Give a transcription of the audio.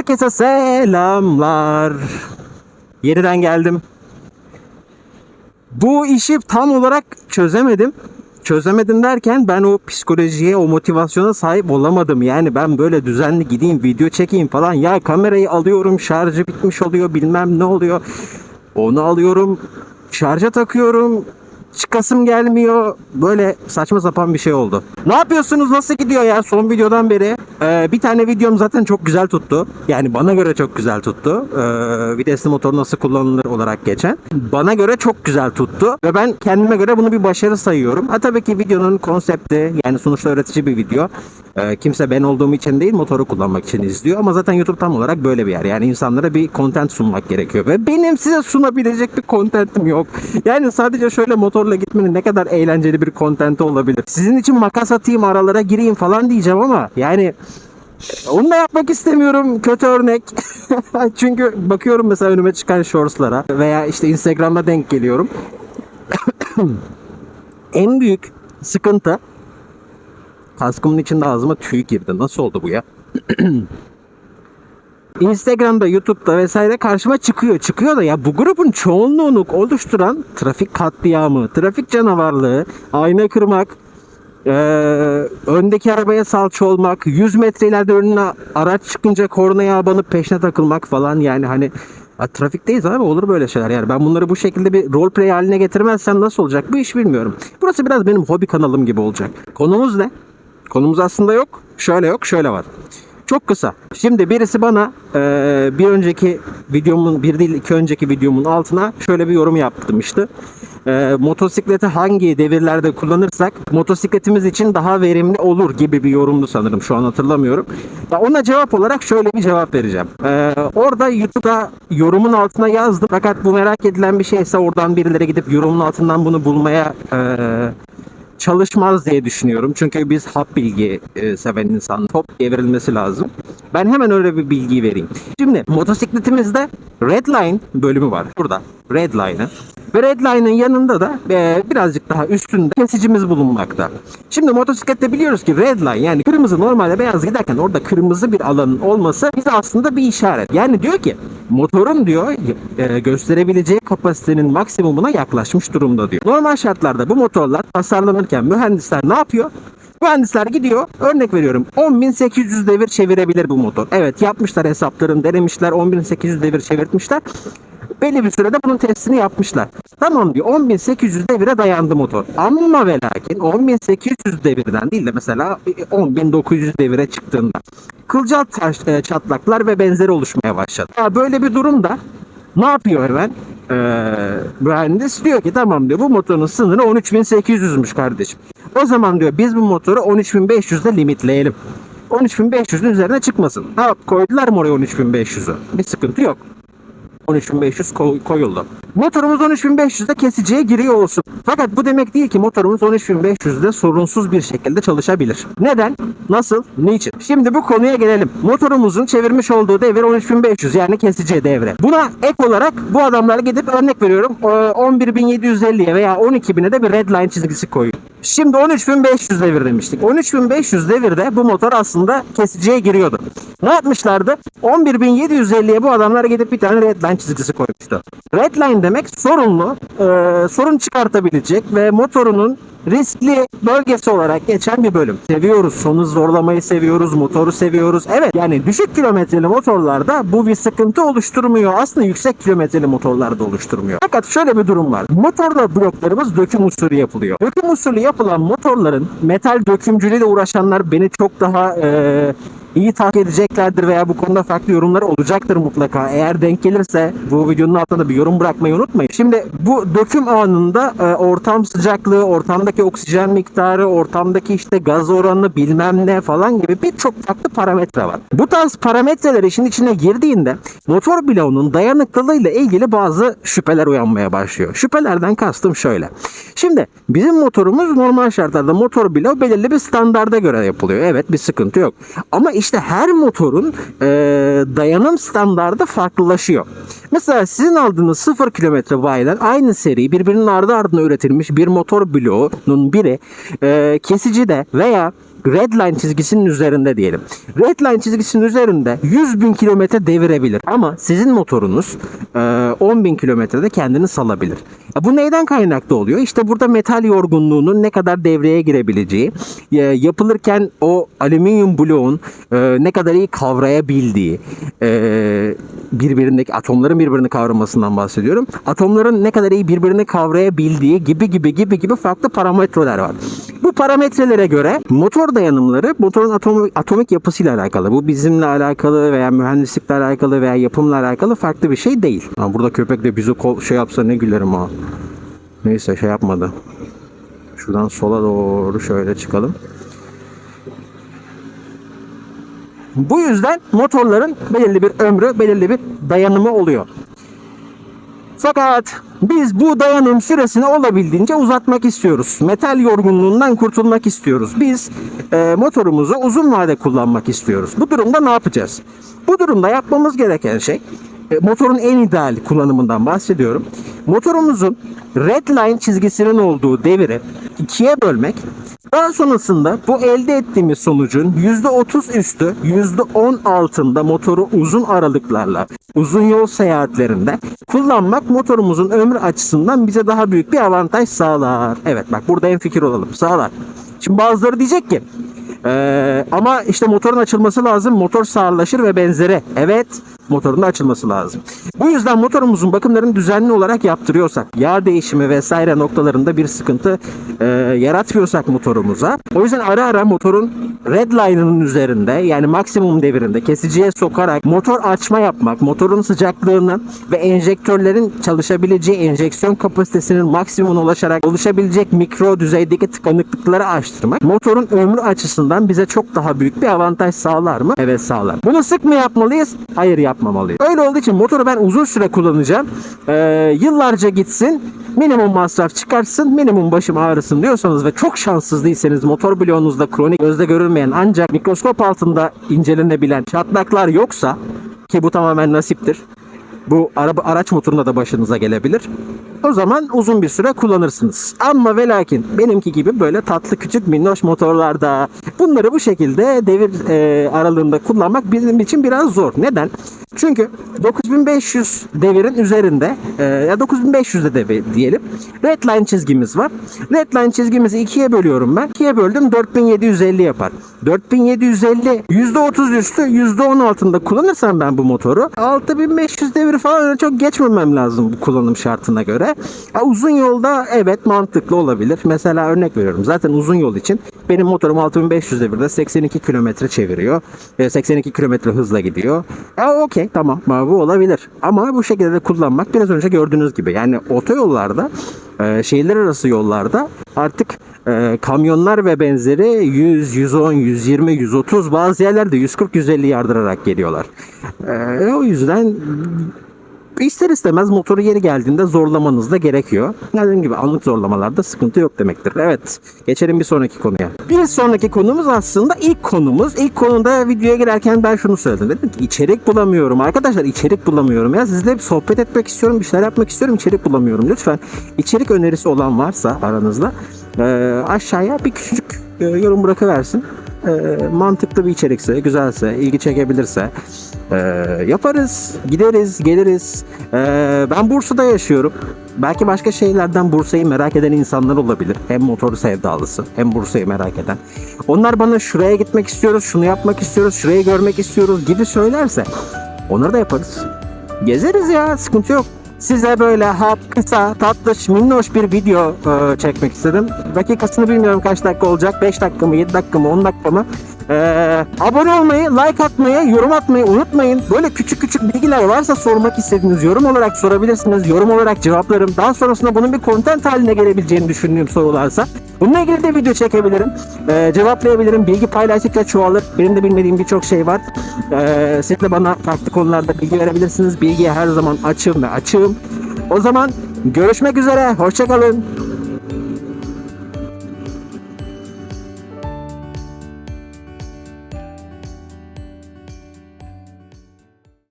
Herkese selamlar. Yeniden geldim. Bu işi tam olarak çözemedim. Çözemedim derken ben o psikolojiye, o motivasyona sahip olamadım. Yani ben böyle düzenli gideyim, video çekeyim falan. Ya kamerayı alıyorum, şarjı bitmiş oluyor, bilmem ne oluyor. Onu alıyorum, şarja takıyorum. Çıkasım gelmiyor. Böyle saçma sapan bir şey oldu. Ne yapıyorsunuz? Nasıl gidiyor ya son videodan beri? Ee, bir tane videom zaten çok güzel tuttu. Yani bana göre çok güzel tuttu. Ee, vitesli motor nasıl kullanılır olarak geçen. Bana göre çok güzel tuttu. Ve ben kendime göre bunu bir başarı sayıyorum. Ha tabii ki videonun konsepti yani sonuçta öğretici bir video. Ee, kimse ben olduğum için değil motoru kullanmak için izliyor. Ama zaten YouTube tam olarak böyle bir yer. Yani insanlara bir content sunmak gerekiyor. Ve benim size sunabilecek bir contentim yok. Yani sadece şöyle motorla gitmenin ne kadar eğlenceli bir contenti olabilir. Sizin için makas atayım aralara gireyim falan diyeceğim ama yani onu da yapmak istemiyorum. Kötü örnek. Çünkü bakıyorum mesela önüme çıkan shortslara veya işte Instagram'da denk geliyorum. en büyük sıkıntı kaskımın içinde ağzıma tüy girdi. Nasıl oldu bu ya? Instagram'da, YouTube'da vesaire karşıma çıkıyor. Çıkıyor da ya bu grubun çoğunluğunu oluşturan trafik katliamı, trafik canavarlığı, ayna kırmak, ee, öndeki arabaya salça olmak, 100 metre ileride önüne araç çıkınca kornaya banıp peşine takılmak falan yani hani ya, trafikteyiz abi olur böyle şeyler yani ben bunları bu şekilde bir role play haline getirmezsem nasıl olacak bu iş bilmiyorum. Burası biraz benim hobi kanalım gibi olacak. Konumuz ne? Konumuz aslında yok. Şöyle yok, şöyle var. Çok kısa. Şimdi birisi bana e, bir önceki videomun, bir değil iki önceki videomun altına şöyle bir yorum yaptırmıştı. E, motosikleti hangi devirlerde kullanırsak motosikletimiz için daha verimli olur gibi bir yorumdu sanırım. Şu an hatırlamıyorum. Ya ona cevap olarak şöyle bir cevap vereceğim. E, orada YouTube'da yorumun altına yazdım. Fakat bu merak edilen bir şeyse oradan birileri gidip yorumun altından bunu bulmaya e, çalışmaz diye düşünüyorum. Çünkü biz hap bilgi e, seven insan. Top diye verilmesi lazım. Ben hemen öyle bir bilgi vereyim. Şimdi motosikletimizde Redline bölümü var. Burada. Redline'ı. Ve Redline'ın yanında da e, birazcık daha üstünde kesicimiz bulunmakta. Şimdi motosiklette biliyoruz ki Redline yani kırmızı normalde beyaz giderken orada kırmızı bir alanın olması bize aslında bir işaret. Yani diyor ki motorun diyor e, gösterebileceği kapasitenin maksimumuna yaklaşmış durumda diyor. Normal şartlarda bu motorlar tasarlanırken mühendisler ne yapıyor? Mühendisler gidiyor örnek veriyorum 10.800 devir çevirebilir bu motor. Evet yapmışlar hesaplarını denemişler 10.800 devir çevirtmişler. Belli bir sürede bunun testini yapmışlar. Tamam diyor 10.800 devire dayandı motor. Ama ve lakin 10.800 devirden değil de mesela 10.900 devire çıktığında kılcal taş, e, çatlaklar ve benzeri oluşmaya başladı. Ya böyle bir durumda ne yapıyor hemen? Ee, mühendis diyor ki tamam diyor bu motorun sınırı 13.800'müş kardeşim. O zaman diyor biz bu motoru 13.500'de limitleyelim. 13.500'ün üzerine çıkmasın. Ha koydular mı oraya 13.500'ü? Bir sıkıntı yok. 13.500 koy- koyuldu. Motorumuz 13.500'de kesiciye giriyor olsun. Fakat bu demek değil ki motorumuz 13.500'de sorunsuz bir şekilde çalışabilir. Neden? Nasıl? Niçin? Şimdi bu konuya gelelim. Motorumuzun çevirmiş olduğu devir 13.500 yani kesici devre. Buna ek olarak bu adamlar gidip örnek veriyorum e, 11.750'ye veya 12.000'e de bir redline çizgisi koyuyor. Şimdi 13.500 devir demiştik. 13.500 devirde bu motor aslında kesiciye giriyordu. Ne yapmışlardı? 11.750'ye bu adamlar gidip bir tane redline çizgisi koymuştu. Redline demek sorunlu, e, sorun çıkartabilecek ve motorunun riskli bölgesi olarak geçen bir bölüm. Seviyoruz. Sonu zorlamayı seviyoruz. Motoru seviyoruz. Evet yani düşük kilometreli motorlarda bu bir sıkıntı oluşturmuyor. Aslında yüksek kilometreli motorlarda oluşturmuyor. Fakat şöyle bir durum var. Motorda bloklarımız döküm usulü yapılıyor. Döküm usulü yapılan motorların metal dökümcülüğüyle uğraşanlar beni çok daha e, iyi takip edeceklerdir veya bu konuda farklı yorumları olacaktır mutlaka. Eğer denk gelirse bu videonun altında bir yorum bırakmayı unutmayın. Şimdi bu döküm anında e, ortam sıcaklığı, ortamdaki oksijen miktarı, ortamdaki işte gaz oranı bilmem ne falan gibi birçok farklı parametre var. Bu tarz parametreler işin içine girdiğinde motor bloğunun dayanıklılığıyla ilgili bazı şüpheler uyanmaya başlıyor. Şüphelerden kastım şöyle. Şimdi bizim motorumuz normal şartlarda motor bloğu belirli bir standarda göre yapılıyor. Evet bir sıkıntı yok. Ama işte her motorun e, dayanım standardı farklılaşıyor. Mesela sizin aldığınız 0 kilometre bayiden aynı seri birbirinin ardı ardına üretilmiş bir motor bloğunun biri e, kesicide veya red line çizgisinin üzerinde diyelim. Red line çizgisinin üzerinde 100 bin kilometre devirebilir. Ama sizin motorunuz e, 10 bin kilometrede kendini salabilir. Ya Bu neyden kaynaklı oluyor? İşte burada metal yorgunluğunun ne kadar devreye girebileceği, e, yapılırken o alüminyum bloğun e, ne kadar iyi kavrayabildiği, e, birbirindeki atomların birbirini kavramasından bahsediyorum. Atomların ne kadar iyi birbirini kavrayabildiği gibi gibi gibi gibi farklı parametreler var. Bu parametrelere göre motor dayanımları motorun atom, atomik yapısıyla alakalı. Bu bizimle alakalı veya mühendislikle alakalı veya yapımla alakalı farklı bir şey değil. Ha, burada köpek de bizi şey yapsa ne gülerim ha. Neyse şey yapmadı. Şuradan sola doğru şöyle çıkalım. Bu yüzden motorların belirli bir ömrü, belirli bir dayanımı oluyor. Fakat biz bu dayanım süresini olabildiğince uzatmak istiyoruz. Metal yorgunluğundan kurtulmak istiyoruz. Biz e, motorumuzu uzun vade kullanmak istiyoruz. Bu durumda ne yapacağız? Bu durumda yapmamız gereken şey e, motorun en ideal kullanımından bahsediyorum. Motorumuzun red line çizgisinin olduğu deviri ikiye bölmek daha sonrasında bu elde ettiğimiz sonucun %30 üstü, %10 altında motoru uzun aralıklarla, uzun yol seyahatlerinde kullanmak motorumuzun ömrü açısından bize daha büyük bir avantaj sağlar. Evet bak burada en fikir olalım. Sağlar. Şimdi bazıları diyecek ki ee, ama işte motorun açılması lazım. Motor sağırlaşır ve benzeri. Evet motorun da açılması lazım. Bu yüzden motorumuzun bakımlarını düzenli olarak yaptırıyorsak, yağ değişimi vesaire noktalarında bir sıkıntı e, yaratmıyorsak motorumuza. O yüzden ara ara motorun red line'ının üzerinde yani maksimum devirinde kesiciye sokarak motor açma yapmak, motorun sıcaklığını ve enjektörlerin çalışabileceği enjeksiyon kapasitesinin maksimumuna ulaşarak oluşabilecek mikro düzeydeki tıkanıklıkları açtırmak motorun ömrü açısından bize çok daha büyük bir avantaj sağlar mı? Evet sağlar. Bunu sık mı yapmalıyız? Hayır yapmamalıyız. Öyle olduğu için motoru ben uzun süre kullanacağım. Ee, yıllarca gitsin. Minimum masraf çıkartsın. Minimum başım ağrısın diyorsanız ve çok şanssız değilseniz motor bloğunuzda kronik gözle görülmeyen ancak mikroskop altında incelenebilen çatlaklar yoksa ki bu tamamen nasiptir. Bu araba araç motorunda da başınıza gelebilir. O zaman uzun bir süre kullanırsınız. Ama ve lakin benimki gibi böyle tatlı küçük minnoş motorlarda bunları bu şekilde devir e, aralığında kullanmak bizim için biraz zor. Neden? Çünkü 9500 devirin üzerinde e, ya 9500'de devir diyelim. Redline çizgimiz var. Redline çizgimizi ikiye bölüyorum ben. İkiye böldüm 4750 yapar. 4750 %30 üstü %10 altında kullanırsam ben bu motoru 6500 devir falan çok geçmemem lazım bu kullanım şartına göre. Ha, uzun yolda evet mantıklı olabilir. Mesela örnek veriyorum. Zaten uzun yol için benim motorum 6500 devirde 82 kilometre çeviriyor. E, 82 kilometre hızla gidiyor. Ya okey tamam bu olabilir. Ama bu şekilde de kullanmak biraz önce gördüğünüz gibi. Yani otoyollarda e, şehirler arası yollarda artık e, kamyonlar ve benzeri 100, 110, 120, 130 bazı yerlerde 140, 150 yardırarak geliyorlar. E, o yüzden ister istemez motoru yeri geldiğinde zorlamanız da gerekiyor. Dediğim gibi anlık zorlamalarda sıkıntı yok demektir. Evet geçelim bir sonraki konuya. Bir sonraki konumuz aslında ilk konumuz. İlk konuda videoya girerken ben şunu söyledim. Dedim ki içerik bulamıyorum. Arkadaşlar içerik bulamıyorum. Ya sizle bir sohbet etmek istiyorum. Bir şeyler yapmak istiyorum. içerik bulamıyorum. Lütfen içerik önerisi olan varsa aranızda e, aşağıya bir küçük e, yorum bırakıversin. E, mantıklı bir içerikse, güzelse, ilgi çekebilirse e, yaparız, gideriz, geliriz. E, ben Bursa'da yaşıyorum. Belki başka şehirlerden Bursa'yı merak eden insanlar olabilir. Hem motor sevdalısı hem Bursa'yı merak eden. Onlar bana şuraya gitmek istiyoruz, şunu yapmak istiyoruz, şurayı görmek istiyoruz gibi söylerse onları da yaparız. Gezeriz ya, sıkıntı yok. Size böyle hap, kısa, tatlış, minnoş bir video e, çekmek istedim. Dakikasını bilmiyorum kaç dakika olacak. 5 dakika mı, 7 dakika mı, 10 dakika mı? Ee, abone olmayı, like atmayı, yorum atmayı unutmayın. Böyle küçük küçük bilgiler varsa sormak istediğiniz yorum olarak sorabilirsiniz. Yorum olarak cevaplarım. Daha sonrasında bunun bir content haline gelebileceğini düşündüğüm sorularsa bununla ilgili de video çekebilirim. Ee, cevaplayabilirim. Bilgi paylaştıkça çoğalır. Benim de bilmediğim birçok şey var. Ee, siz de bana farklı konularda bilgi verebilirsiniz. Bilgiye her zaman açığım ve açığım. O zaman görüşmek üzere. Hoşçakalın.